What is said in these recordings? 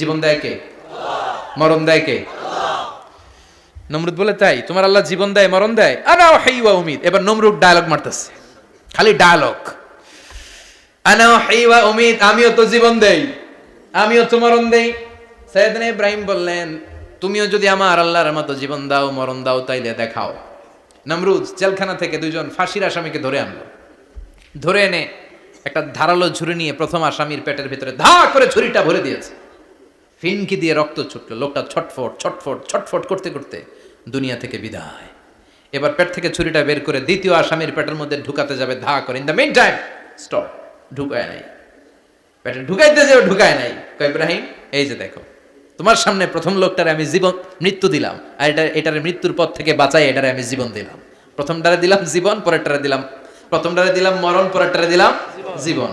জীবন দেয় কে? মরণ দেয় কে? নমরুদ বলে, তাই, তোমার আল্লাহ জীবন দেয়, মরণ দেয়? আনা হাই ওয়া উমিদ এবার নমরুদ ডায়লগ মারতেছে। খালি ডায়লগ আনা হাই ওয়া উমিদ আমিও তো জীবন দেই, আমিও তো মরণ দেই। সাইয়েদনা ইব্রাহিম বললেন, তুমিও যদি আমার আল্লাহর মতো জীবন দাও, মরণ দাও, তাইলে দেখাও। নমরুদ জেলখানা থেকে দুজন ফাঁসির আসামিকে ধরে আনলো। ধরে এনে একটা ধারালো ঝুড়ি নিয়ে প্রথম আসামির পেটের ভিতরে ধা করে ছুরিটা ভরে দিয়েছে। ফিনকি দিয়ে রক্ত ছুটলো। লোকটা ছটফট ছটফট ছটফট করতে করতে দুনিয়া থেকে বিদায়। এবার পেট থেকে ছুরিটা বের করে দ্বিতীয় আসামির পেটের মধ্যে ঢুকাতে যাবে, ধা করে। In the meantime stop ঢুকায় নাই। পেটে ঢুকাইতে যাবে ঢুকায় নাই। ইব্রাহিম, এই যে দেখো, তোমার সামনে প্রথম লোকটারে আমি জীবন, মৃত্যু দিলাম। আর এটা, এটার মৃত্যুর পথ থেকে বাঁচাই, এটারে আমি জীবন দিলাম। প্রথমটারে দিলাম জীবন, পরেরটারে দিলাম, প্রথমটারে দিলাম মরণ, পরেরটারে দিলাম জীবন।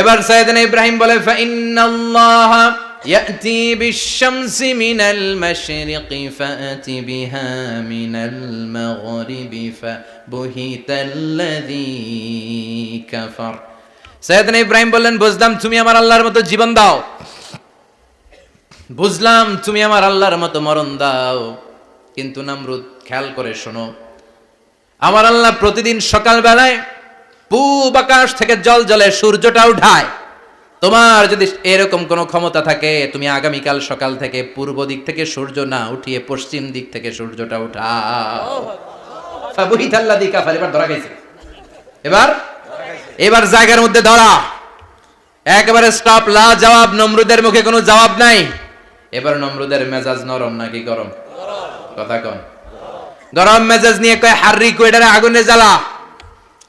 এবার সৈয়দান ইব্রাহিম বলে, ফাইন্নাল্লাহ ইয়াতি বিশ-শামসি মিনাল মাশরিকি ফাআতি বিহা মিনাল মাগরিবি ফাবুহিতাল্লাযী কাফার। সৈয়দান ইব্রাহিম বললেন, বুঝলাম তুমি আমার আল্লাহর মতো জীবন দাও। বুঝলাম তুমি আমার আল্লাহর মতো মরণ দাও। কিন্তু নামরুদ, খেয়াল করে শোনো, আমার আল্লাহ প্রতিদিন সকালবেলায় পূব আকাশ থেকে জল জলে সূর্যটা উঠায়। তোমার যদি এরকম কোনো ক্ষমতা থাকে, তুমি আগামীকাল সকাল থেকে পূর্ব দিক থেকে সূর্য না উঠিয়ে পশ্চিম দিক থেকে সূর্যটা উঠাও। এবার এবার? এবার জায়গার মধ্যে ধরা। একেবারে স্টপ লা জবাব নমরুদের মুখে কোনো জবাব নাই। এবার নমরুদের মেজাজ নরম নাকি গরম? কথা কন। গরম মেজাজ নিয়ে কয়, হার্রি এটারে আগুনে জ্বালা।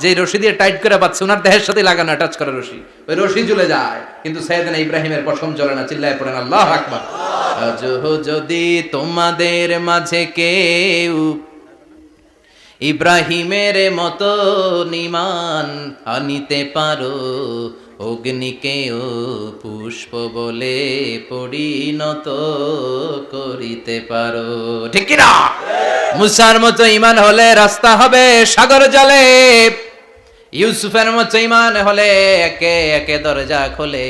যে রশি দিয়ে টাইট করে পাচ্ছে ওনার দেহের সাথে লাগানো টাচ করা রশি। ওই রশি জ্বলে যায়, কিন্তু সৈয়দনা ইব্রাহিমের পশম জ্বলে না, চিল্লায় পড়েন, আল্লাহ আকবার। যদি তোমাদের মাঝে কেউ ইব্রাহিমের মতো নিমান আনিতে পারো অগ্নিকেও পুষ্প বলে পরিণত করিতে পারো। ঠিক কিনা? মুসার মতো ইমান হলে রাস্তা হবে সাগর জলে। ইউসুফের মতো ইমান হলে একে একে দরজা খোলে।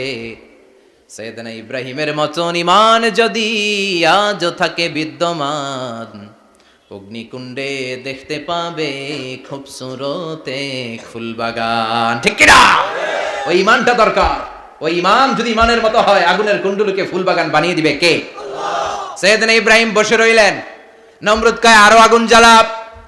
সেদিন ইব্রাহিমের মতন ইমান যদি আজও থাকে বিদ্যমান, অগ্নিকুণ্ডে দেখতে পাবে খুব সুরতে ফুলবাগান ঠিক কিনা? ওই ইমানটা দরকার। ওই ইমান যদি ইমানের মতো হয়, আগুনের কুণ্ডুলকে ফুলবাগান বানিয়ে দিবে কে? সৈয়দিন ইব্রাহিম বসে রইলেন। নমরুদ কায় আরও আগুন জ্বালা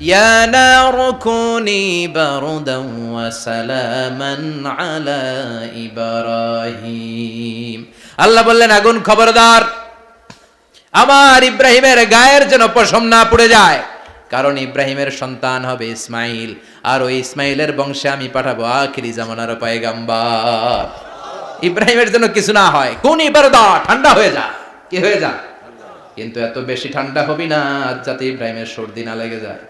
يا نار كوني بردا وسلاما على إبراهيم আল্লাহ বললেন আগুন খবরদার আমার ইব্রাহিমের গায়ের যেন পশম না পড়ে যায় কারণ ইব্রাহিমের সন্তান হবে ইসমাইল আর ওই ইসমাইলের বংশে আমি পাঠাবো আখিরি জামানার পায়গাম্বার ইব্রাহিমের জন্য কিছু না হয় কোন ইবারদা ঠান্ডা হয়ে যা কি হয়ে যা কিন্তু এত বেশি ঠান্ডা হবি না যাতে ইব্রাহিমের সর্দি না লেগে যায় সুবহানাল্লাহ কর।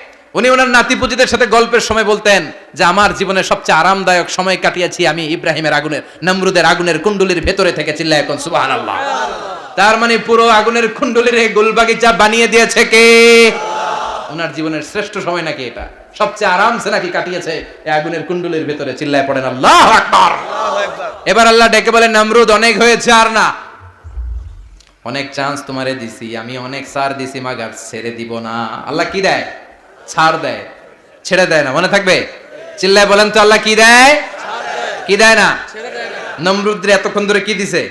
উনি ওনার নাতি পুজিদের সাথে গল্পের সময় বলতেন যে আমার জীবনে সবচেয়ে আরামদায়ক সময় কাটিয়েছি আমি ইব্রাহিমের আগুনের নমরুদের আগুনের কুণ্ডলির ভেতরে থেকে চিল্লায় এখন সুবহানাল্লাহ। তার মানে পুরো আগুনের কুণ্ডলির গুলবাগিচা বানিয়ে দিয়েছে কে? ওনার জীবনের শ্রেষ্ঠ সময় নাকি এটা? সবচেয়ে আরামসে নাকি কাটিয়েছে এই আগুনের কুণ্ডলির ভেতরে চিল্লায় পড়েন আল্লাহ আকবার! এবার আল্লাহ ডেকে বলেন নমরুদ অনেক হয়েছে আর না? অনেক চান্স তোমারে দিছি আমি অনেক সার দিছি মাগার ছেড়ে দিব না। আল্লাহ কি দেয়? ছাড় দেয়, ছেড়ে দেয় না, মনে থাকবে? চিল্লায় বলেন তো আল্লাহ কি দেয়? কি দেয় না? নমরুদ্রে এতক্ষণ ধরে কি দিছে?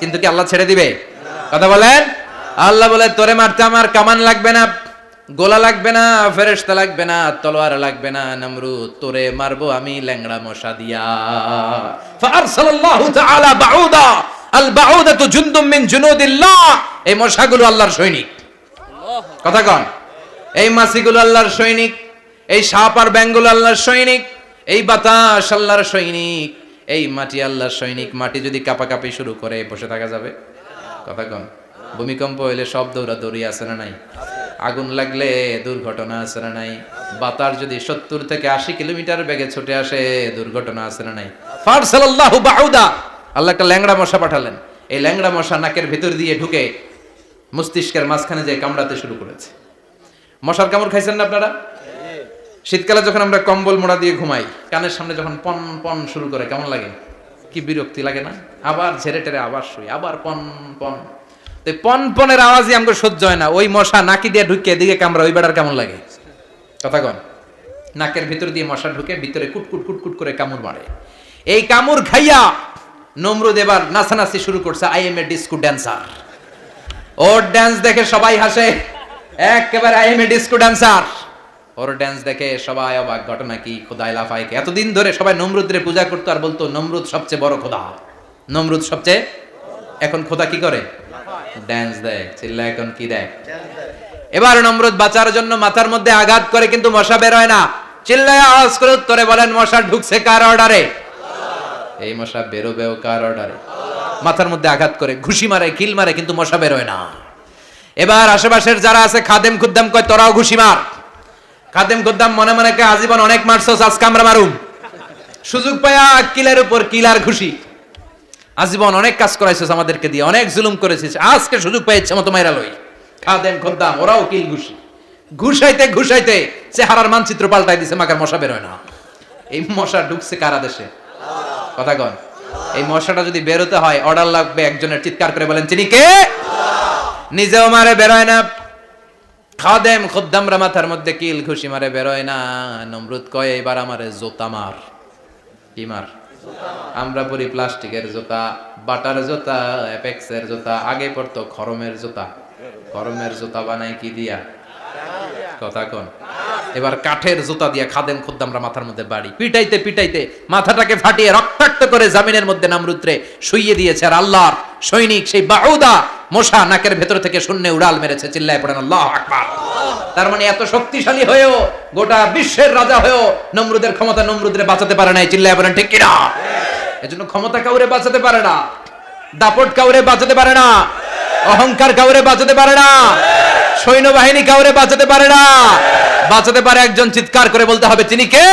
কিন্তু কি আল্লাহ ছেড়ে দিবে? কথা বলেন? আল্লাহ বলে, তোরে মারতে আমার কামান লাগবে না, গোলা লাগবে না, ফেরেশতা লাগবে না, তলোয়ার লাগবে না, নমরুদ, তোরে মারবো আমি ল্যাংড়া মশা দিয়া। এই মশাগুলো আল্লাহর সৈনিক। কথা কন। এই মাছিগুলো আল্লাহর সৈনিক, এই সাপ আর ব্যাঙগুলো আল্লাহর সৈনিক, এই বাতাস আল্লাহর সৈনিক, এই মাটি আল্লাহর সৈনিক। মাটি যদি কাপাকাপি শুরু করে, বসে থাকা যাবে? কথা কন ভূমিকম্প হইলে সব দৌড়া দৌড়ি আছে না নাই? আগুন লাগলে দুর্ঘটনা আছে না নাই? বাতাস যদি সত্তর থেকে আশি কিলোমিটার বেগে ছুটে আসে, দুর্ঘটনা আছে না নাই? বাউদা। আল্লাহ একটা ল্যাংড়া মশা পাঠালেন। এই ল্যাংড়া মশা নাকের ভিতর দিয়ে ঢুকে মস্তিষ্কের মাঝখানে যে কামড়াতে শুরু করেছে। মশার কামড় খাইছেন না আপনারা? শীতকালে যখন আমরা কম্বল মোড়া দিয়ে ঘুমাই কানের সামনে যখন পন পন শুরু করে কেমন লাগে? কি বিরক্তি লাগে না? আবার ঝেড়ে টেরে আবার শুই আবার পন পন। তো পন পনেরো আওয়াজই আমাকে সহ্য হয় না। ওই মশা নাকি দিয়ে ঢুকে এদিকে কামড়া ওই বেড়ার কেমন লাগে? কথা কন। নাকের ভিতর দিয়ে মশা ঢুকে ভিতরে কুটকুট কুটকুট করে কামড় মারে। এই কামড় খাইয়া নমরুদ এবার নাচানাচি শুরু করছে I am a disco dancer or dance দেখে সবাই হাসে। একেবারে আই এম এ ডিস্কো ওর ড্যান্স দেখে সবাই অবাক, ঘটনা কি? খোদাই এতদিন ধরে সবাই নমরুদ্রে পূজা করতো আর বলতো, নমরুদ সবচেয়ে বড় খোদা। নমরুদ সবচেয়ে এখন খোদা কি করে? ড্যান্স দেয় চিল্লা, এখন কি দেয় এবার নমরুদ বাঁচার জন্য মাথার মধ্যে আঘাত করে, কিন্তু মশা বের হয় না। চিল্লায় আওয়াজ করে উত্তরে বলেন, মশা ঢুকছে কার অর্ডারে এই মশা বেরোবেও কার অর্ডারে মাথার মধ্যে আঘাত করে, ঘুষি মারে কিল মারে, কিন্তু মশা বেরোয় না। এবার আশেপাশের যারা আছে, খাদেম খুদ্দাম কয়, তোরাও ঘুষি মার। খাদেম খুদ্দাম মনে মনে কে আজীবন অনেক মারছস, আজকে আমরা মারুম। সুযোগ পায়া কিলের উপর কিলার খুশি আজীবন অনেক কাজ করাইছিস আমাদেরকে দিয়ে, অনেক জুলুম করেছিস, আজকে সুযোগ পেয়েছে মতো মাইরা লই। খাদেম খুদ্দাম, ওরাও কিল ঘুষি। ঘুষাইতে ঘুষাইতে, চেহারার মানচিত্র পাল্টাই দিছে, মাকার মশা বেরোয় না। এই মশা ঢুকছে কারা দেশে কথা কন। এই মশাটা যদি বেরোতে হয়, অর্ডার লাগবে একজনের, চিৎকার করে বলেন, চিনি কে? নিজেও মারে বেরোয় না। খাদেম খুদ্দামরা মাথার মধ্যে কিল খুশি মারে বেরোয় না। নমরুদ কয় এবার আমারে জোতা মার। কি মার? আমরা পরি প্লাস্টিকের জুতা, বাটার জুতা, অ্যাপেক্সের জুতা, আগে পড়তো খরমের জুতা। খরমের জুতা বানাই কি দিয়া? কথা কোন। এবার কাঠের জুতা দিয়ে খাদেম খুদ্দামরা মাথার মধ্যে বাড়ি। পিটাইতে পিটাইতে মাথাটাকে ফাটিয়ে রক্তাক্ত করে জামিনের মধ্যে নামরুদ্রে শুইয়ে দিয়েছে আর আল্লাহর সৈনিক সেই বাউদা মশা নাকের ভেতর থেকে শূন্য উড়াল মেরেছে, চিল্লায় পড়েন, আল্লাহ আকবার। তার মানে এত শক্তিশালী হয়েও গোটা বিশ্বের রাজা হয়েও নমরুদের ক্ষমতা নমরুদরে বাঁচাতে পারে নাই, চিল্লায় পড়েন, ঠিক কিনা? এজন্য ক্ষমতা কাউরে বাঁচাতে পারে না, দাপট কাউরে বাঁচাতে পারে না, অহংকার কাউরে বাঁচাতে পারে না, সৈন্যবাহিনী কাউরে বাঁচাতে পারে না। বাঁচাতে পারে একজন চিৎকার করে বলতে হবে, তিনি কে?